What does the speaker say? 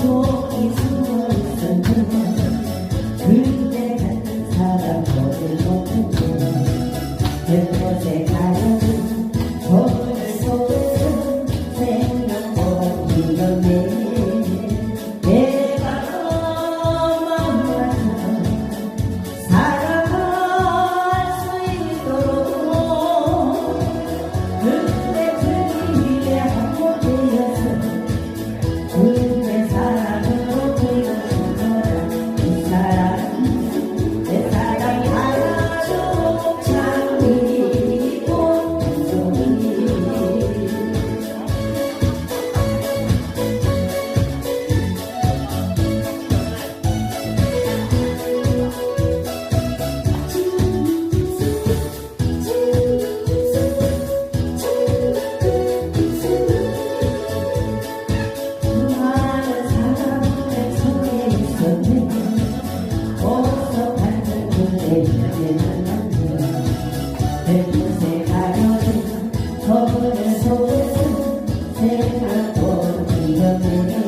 조이 숨어 있었구나 그때 같은 사람 너를 못했구나 그곳에 가려서 백세 가려진 거울의 속에서 생각도 기억되는